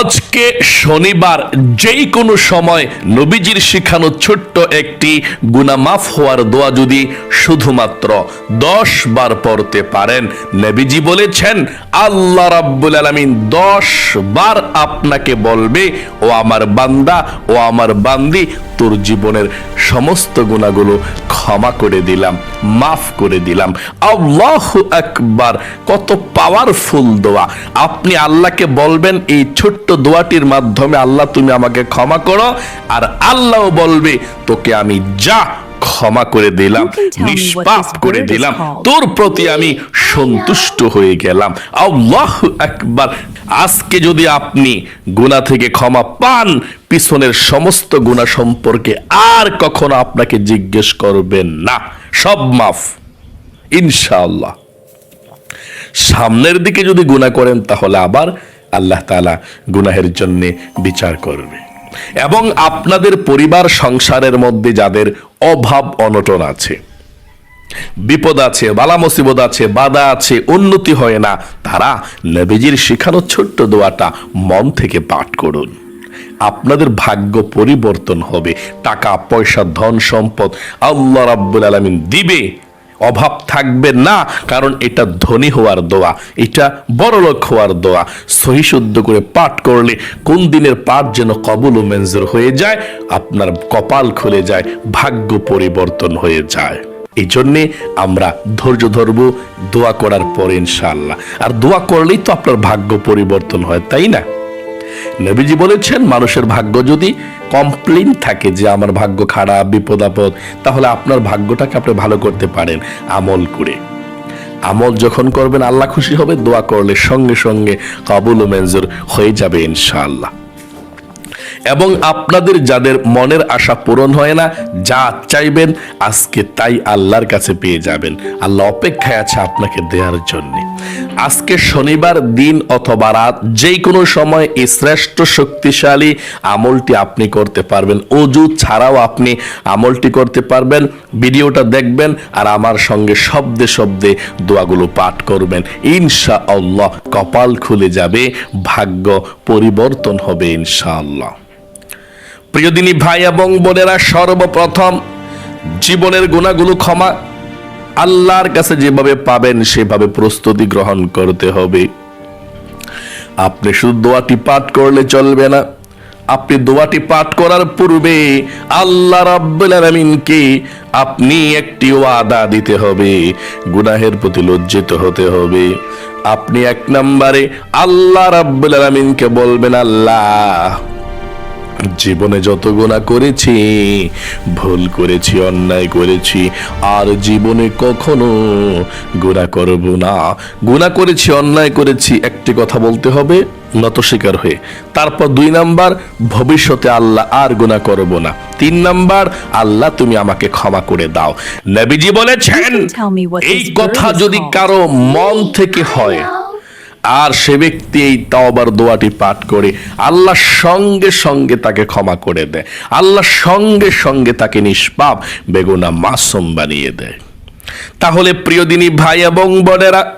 আজকে শনিবার যেই কোনো সময় নবীজির শিখানো ছোট্ট একটি গুনা মাফ হওয়ার দোয়া যদি শুধুমাত্র দশ বার পড়তে পারেন, নবীজি বলেছেন, আল্লাহ রাব্বুল আলমিন দশ বার আপনাকে বলবে, ও আমার বান্দা, ও আমার বান্দি তোর জীবনের সমস্ত গুণাগুলো ক্ষমা করে দিলাম মাফ করে দিলাম। আল্লাহ আকবার কত পাওয়ারফুল দোয়া। আপনি আল্লাহকে বলবেন এই ছোট্ট দোয়াটির মাধ্যমে আল্লাহ তুমি আমাকে ক্ষমা করো আর আল্লাহ বলবে তোকে আমি যা ক্ষমা করে দিলাম নিষ্পাপ করে দিলাম তোর প্রতি আমি সন্তুষ্ট হয়ে গেলাম। আল্লাহ একবার আজকে যদি আপনি গুণা থেকে ক্ষমা পান, পিছনের সমস্ত গুণা সম্পর্কে আর কখনো আপনাকে জিজ্ঞেস করবেন না। সব মাফ। ইনশাআল্লাহ। সামনের দিকে যদি গুণা করেন, তাহলে আবার আল্লাহ তাআলা গুনাহের জন্য বিচার করবে। এবং আপনাদের পরিবার, সংসারের মধ্যে যাদের অভাব, অনটন আছে বিপদ আছে, বালা মুসিবত আছে, বাধা আছে, উন্নতি হয় না। তারা নবীজির শেখানো ছোট্ট দোয়াটা মন থেকে পাঠ করুন। আপনাদের ভাগ্য পরিবর্তন হবে। টাকা, পয়সা, ধন, সম্পদ আল্লাহ রাব্বুল আলামিন দিবে। অভাব থাকবে না, কারণ এটা ধনী হওয়ার দোয়া, এটা বড়লোক হওয়ার দোয়া। সহি শুদ্ধ করে পাঠ করলে কোন দিনের পাঠ যেন কবুল ও মেনজুর হয়ে যায়, আপনার কপাল খুলে যায়, ভাগ্য পরিবর্তন হয়ে যায়। এই জন্যে আমরা ধৈর্য ধরব, দোয়া করার পরে ইনশাআল্লাহ। আর দোয়া করলেই তো আপনার ভাগ্য পরিবর্তন হয়, তাই না? নবীজি বলেছেন, মানুষের ভাগ্য যদি কমপ্লেন থাকে যে আমার ভাগ্য খারাপ, বিপদ আপদ, তাহলে আপনার ভাগ্যটাকে আপনি ভালো করতে পারেন, আমল করে। আমল যখন করবেন, আল্লাহ খুশি হবে, দোয়া করলে সঙ্গে সঙ্গে কাবুল ও মেনজুর হয়ে যাবে ইনশাআল্লাহ। এবং আপনাদের যাদের মনের আশা পূরণ হয় না, যা চাইবেন, আজকে তাই আল্লাহর কাছে পেয়ে যাবেন। আল্লাহ অপেক্ষায় আছে আপনাকে দেওয়ার জন্য। আজকে শনিবার দিন অথবা রাত যেই কোনো সময় এই শ্রেষ্ঠ শক্তিশালী আমলটি আপনি করতে পারবেন। অজু ছাড়াও আপনি আমলটি করতে পারবেন। ভিডিওটা দেখবেন আর আমার সঙ্গে শব্দে শব্দে দোয়াগুলো পাঠ করবেন। ইনশা আল্লাহ কপাল খুলে যাবে, ভাগ্য পরিবর্তন হবে ইনশাআল্লাহ। প্রিয়দিনী ভাই এবং বোনেরা সর্বপ্রথম জীবনের গুণাগুলো ক্ষমা আল্লাহর কাছে যেভাবে পাবেন, সেভাবে প্রস্তুতি গ্রহণ করতে হবে। আপনি শুধু দোয়াটি পাঠ করলে চলবে না, আপনি দোয়াটি পাঠ করার পূর্বে আল্লাহ রাব্বুল আপনি একটি ওয়াদা দিতে হবে, গুনাহের প্রতি লজ্জিত হতে হবে। আপনি এক নম্বরে আল্লাহ রাব্বুল আলামিনকে বলবেন, আল্লাহ জীবনে যত গুণা করেছি ভুল করেছি অন্যায় করেছি আর জীবনে কখনো গুণা করব না। গুণা করেছি অন্যায় করেছি একটি কথা বলতে হবে নত স্বীকার হয়ে। তারপর দুই নাম্বার ভবিষ্যতে আল্লাহ আর গুণা করব না। তিন নাম্বার আল্লাহ তুমি আমাকে ক্ষমা করে দাও। নবীজি বলেছেন এই কথা যদি কারও মন থেকে হয় আর সে ব্যক্তি এই তাওবার দোয়াটি পাঠ করে আল্লাহ সঙ্গে সঙ্গে তাকে ক্ষমা করে দেয়। আল্লাহ সঙ্গে সঙ্গে তাকে নিষ্পাপ, বেগুনা মাসুম বানিয়ে দেয়। তাহলে প্রিয় প্রিয়দিনী ভাই এবং বোনেরা,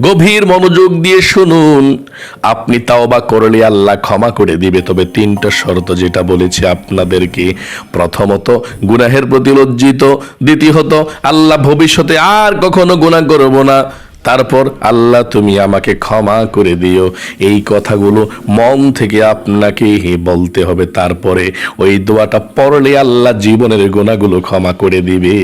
গভীর মনোযোগ দিয়ে শুনুন। আপনি তাওবা করলে আল্লাহ ক্ষমা করে দিবে। তবে তিনটা শর্ত যেটা বলেছি আপনাদেরকে। প্রথমত, গুনাহের প্রতি লজ্জিত। দ্বিতীয়ত, আল্লাহ ভবিষ্যতে আর কখনো গুনাহ করব না। তারপর আল্লাহ তুমি আমাকে ক্ষমা করে দিও। এই কথাগুলো মন থেকে আপনাকে হে বলতে হবে। তারপরে ওই দোয়াটা পড়লে আল্লাহ জীবনের গোনাগুলো ক্ষমা করে দিবে।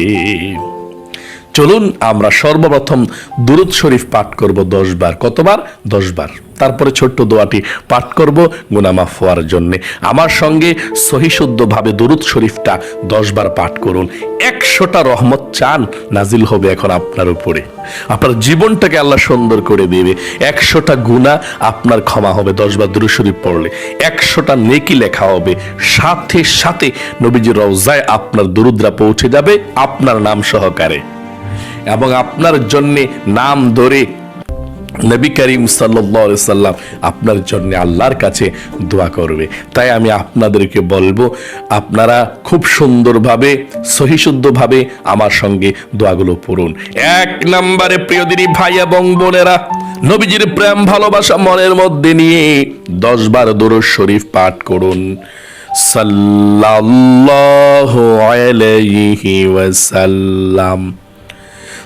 চলুন আমরা সর্বপ্রথম দুরুদ শরীফ পাঠ করব দশ বার কতবার? দশ বার তারপরে ছোট্ট দোয়াটি পাঠ করব গুনামাফ হওয়ার জন্যে। আমার সঙ্গে সহিশুদ্ধভাবে দুরুদ শরীফটা দশ বার পাঠ করুন। একশোটা রহমত চান নাজিল হবে এখন আপনার উপরে। আপনার জীবনটাকে আল্লাহ সুন্দর করে দেবে। একশোটা গুণা আপনার ক্ষমা হবে দশ বার দুরুদ শরীফ পড়লে। একশোটা নেকি লেখা হবে। সাথে সাথে নবীজির রওজায় আপনার দুরুদ্রা পৌঁছে যাবে। আপনার নাম সহকারে। এবং আপনার জন্য নাম ধরে নবী করিম সাল্লাম আপনার জন্য আল্লাহর কাছে দোয়া করবে। তাই আমি আপনাদেরকে বলব, আপনারা খুব সুন্দরভাবে, সহিশুদ্ধভাবে আমার সঙ্গে দোয়াগুলো পড়ুন। এক নম্বরে প্রিয়দিনী ভাই এবং বোনেরা, নবীজির প্রেম, ভালোবাসা মনের মধ্যে নিয়ে দশ বার দরুদ শরীফ পাঠ করুন। সাল্লাল্লাহু আলাইহি ওয়াসাল্লাম।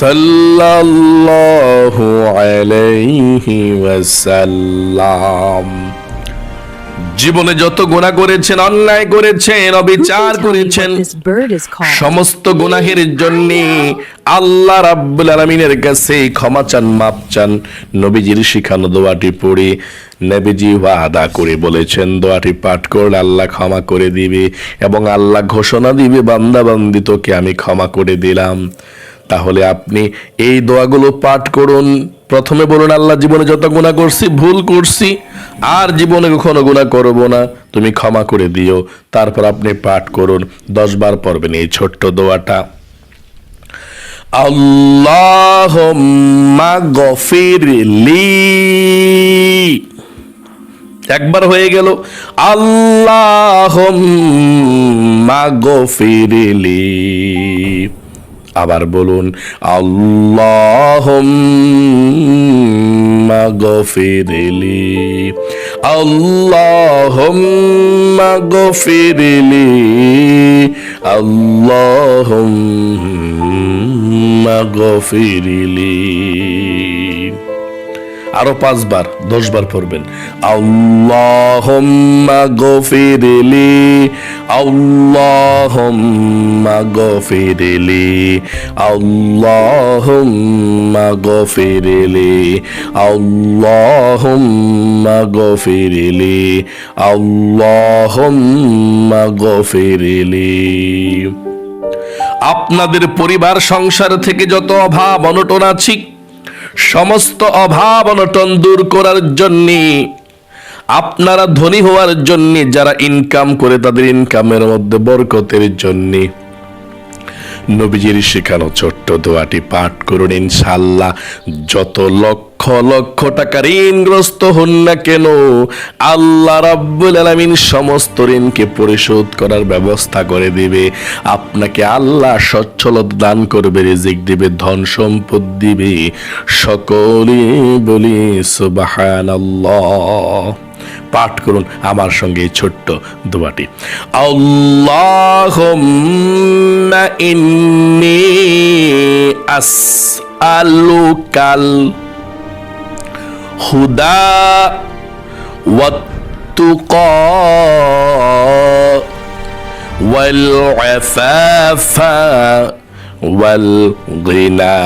সাল্লাল্লাহু আলাইহি ওয়াসাল্লাম। জীবনে যত গুনাহ করেছেন অন্যায় করেছেন অবিচার করেছেন? সমস্ত গুনাহের জন্য আল্লাহ রাব্বুল আলামিনের কাছে ক্ষমা চান মাপ চান। নবীজির শিখানো দোয়াটি পড়ে নবীজি ওয়াদা করে বলেছেন দোয়াটি পাঠ করলে আল্লাহ ক্ষমা করে দিবে এবং আল্লাহ ঘোষণা দিবে বান্দা বান্দি তোকে আমি ক্ষমা করে দিলাম। তাহলে আপনি এই দোয়াগুলো পাঠ করুন। প্রথমে বলুন, আল্লাহ জীবনে যত গুণা করছি, ভুল করছি, আর জীবনে কখনো গুণা করব না। তুমি ক্ষমা করে দিও। তারপর আপনি পাঠ করুন। দশ বার পড়বেন এই ছোট্ট দোয়াটা। আল্লাহুম্মা গফিরলি একবার হয়ে গেল। আল্লাহুম্মা গফিরলি আবার বলুন আল্লাহ গফিরিলি। আল্লাহ গফিরিলি। আল্লাহ গফিরলি। আরও পাঁচবার, দশবার পড়বেন। আল্লাহুম্মা গফিরলি আল্লাহুম্মা গফিরলি আল্লাহুম্মা গফিরলি আল্লাহুম্মা গফিরলি আল্লাহুম্মা গফিরলি। আপনাদের পরিবার সংসার থেকে যত অভাব অনটন আছে সমস্ত অভাব অনটন দূর করার জন্যে, আপনারা ধনী হওয়ার জন্য যারা ইনকাম করে তাদের ইনকামের মধ্যে বরকতের জন্যে। নবীজির শেখানো ছোট্ট দোয়াটি পাঠ করুন ইনশাল্লাহ যত লক্ষ লক্ষ টাকা ঋণগ্রস্ত হন না কেন, আল্লাহ রাব্বুল আলামিন সমস্ত ঋণকে পরিশোধ করার ব্যবস্থা করে দিবে। আপনাকে আল্লাহ সচ্ছলতা দান করবে, রিজিক দিবে, ধন সম্পদ দিবে। সকলে বলি, সুবহানাল্লাহ। পাঠ করুন আমার সঙ্গে এই ছোট্ট দোয়াটি আল্লাহুম্মা ইন্নি আসআলুকাল হুদা والتقى والعفاف والغنى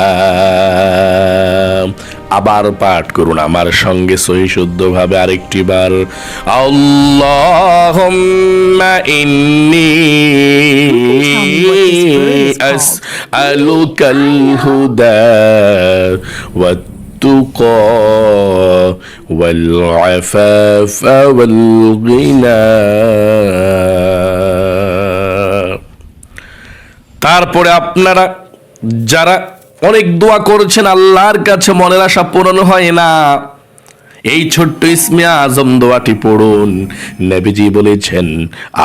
আবার পাঠ করুন আমার সঙ্গে সহি শুদ্ধভাবে আরেকটি বার আল্লাহুম্মা ইন্নি আসআলুকাল হুদা والتقى والعفاف والغنى তারপরে আপনারা যারা অনেক দোয়া করছেন, আল্লাহর কাছে মনের আশা পূরণ হয় না। এই ছোট্ট ইসমে আজম দোয়াটি পড়ুন। নবীজি বলেছেন,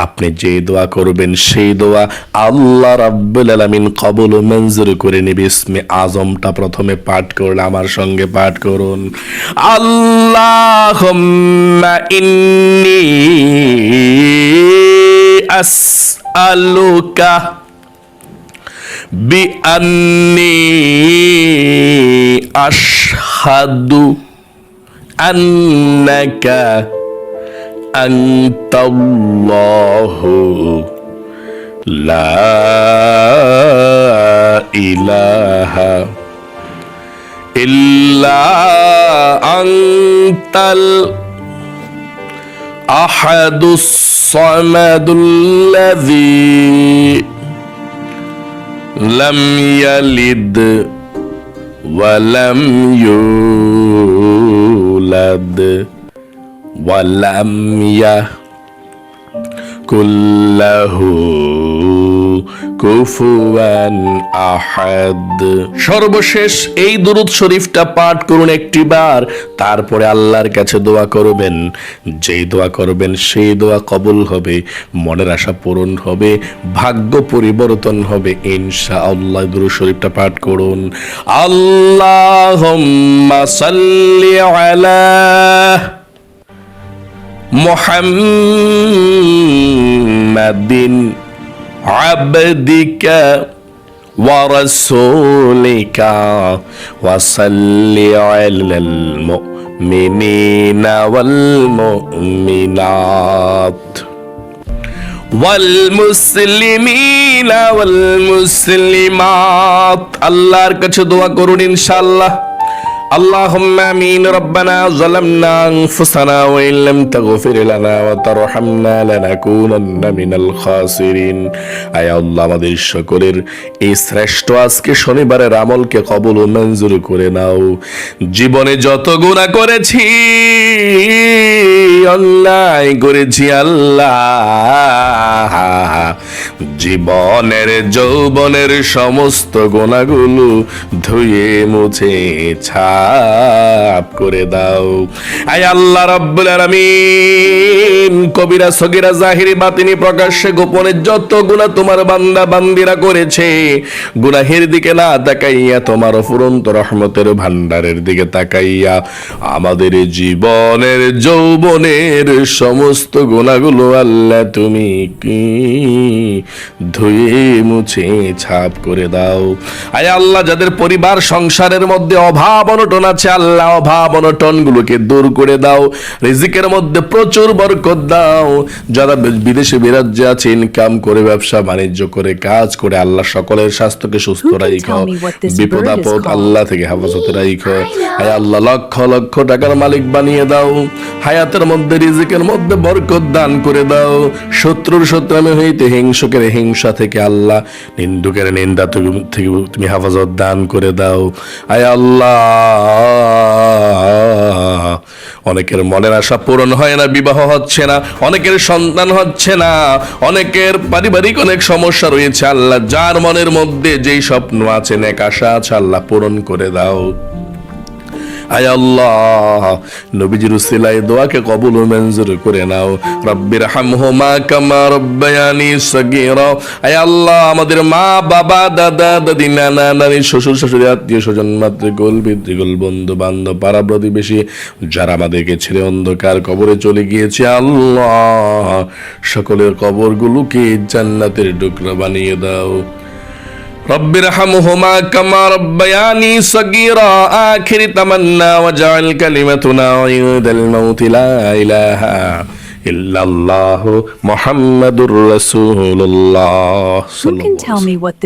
আপনি যে দোয়া করবেন, সেই দোয়া আল্লাহ রাব্বুল আলামিন কবুল ও মঞ্জুর করে নেবে। ইসমে আজমটা প্রথমে পাঠ করলে আমার সঙ্গে পাঠ করুন। আল্লাহ ইন্নি আসআলুকা বিআন্নি আশহাদু আন্নাকা আনতাল্লাহু লা ইলাহা ইল্লা আনতাল আহাদুস সামাদুল্লাযী لم يلد ولم يولد ولم يكن له কুফুয়ান আহাদ সর্বশেষ এই দুরুদ শরীফটা পাঠ করুন একটিবার তারপরে আল্লাহর কাছে দোয়া করবেন যেই দোয়া করবেন সেই দোয়া কবুল হবে মনের আশা পূরণ হবে ভাগ্য পরিবর্তন হবে ইনশা আল্লাহ দুরুদ শরীফটা পাঠ করুন আল্লাহ সাল্লি আলা محمد عبدك ورسولك وصل على المؤمنين والمؤمنات والمسلمين والمسلمات আল্লাহর কাছে দোয়া করুন ইনশাআল্লাহ اللهم امين ربنا ظلمنا انفسنا وان لم تغفر لنا وترحمنا لنكونن من الخاسرين আয় আল্লাহ আমাদের সকলের এই শ্রেষ্ঠ আজকে শনিবারের আমলকে কবুল ও মঞ্জুর করে নাও জীবনে যত গুনাহ করেছি অন্যায় করেছি আল্লাহ জীবনের, যৌবনের সমস্ত গোনাগুলো ধুয়ে, মুছে, ছাপ করে দাও। আয় আল্লাহ রাব্বুল আলামিন, কবিরা, সগিরা, জাহিরি, বাতিনি প্রকাশ্যে গোপনে যত গুনাহ তোমার বান্দা, বান্দিরা করেছে, গুনাহের দিকে না তাকাইয়া তোমার ফুরন্ত রহমতের ভান্ডারের দিকে তাকাইয়া আমাদের জীবনের, যৌবনের সমস্ত গুণাগুলো আল্লাহ তুমি কি ধুয়ে মুছে ছাপ করে দাও। আয় আল্লাহ যাদের পরিবার সংসারের মধ্যে অভাব অনটন আছে আল্লাহ অভাব অনটন গুলোকে দূর করে দাও। রিজিকের মধ্যে প্রচুর বরকত দাও। যারা বিদেশে বিরাজ্যে আছে ইনকাম করে ব্যবসা বাণিজ্য করে কাজ করে আল্লাহ সকলের স্বাস্থ্যকে সুস্থ রাখো বিপদ আপদ আল্লাহ থেকে হেফাজতে রাখো হায় আল্লাহ লক্ষ লক্ষ টাকার মালিক বানিয়ে দাও। হায়াতের মধ্যে রিজিকের মধ্যে বরকত দান করে দাও। শত্রুর শত্রুমি হইতে হিংসুকের হিংসা থেকে আল্লাহ নিন্দুকের নিন্দা থেকে তুমি হেফাজত দান করে দাও। আয় আল্লাহ। অনেকের মনের আশা পূরণ হয় না, বিবাহ হচ্ছে না, অনেকের সন্তান হচ্ছে না, অনেকের পারিবারিক অনেক সমস্যা রয়েছে। আল্লাহ যার মনের মধ্যে যেই স্বপ্ন আছে, নেক আশা আছে, আল্লাহ পূরণ করে দাও। আয় আল্লাহ। নবীজির উসিলায় দোয়াকে কবুল ও মঞ্জুর করে নাও। রব্বির হামহুমা কামা রব্বায়ানি সগীরা। আয় আল্লাহ, আমাদের মা, বাবা, দাদা, দাদি, নানা, নানি, শ্বশুর, শাশুড়ি, আত্মীয় স্বজন, মাতৃকুল, পিতৃকুল বন্ধু বান্ধব পাড়া প্রতিবেশী, যারা আমাদেরকে ছেড়ে অন্ধকার কবরে চলে গিয়েছে, আল্লাহ, সকলের কবরগুলোকে জান্নাতের টুকরা বানিয়ে দাও। رب ارحمهما كما ربياني صغيرا. آخر تمنى وجعل كلمتنا عند الموت. لا إله إلا الله محمد رسول الله. صلى الله what this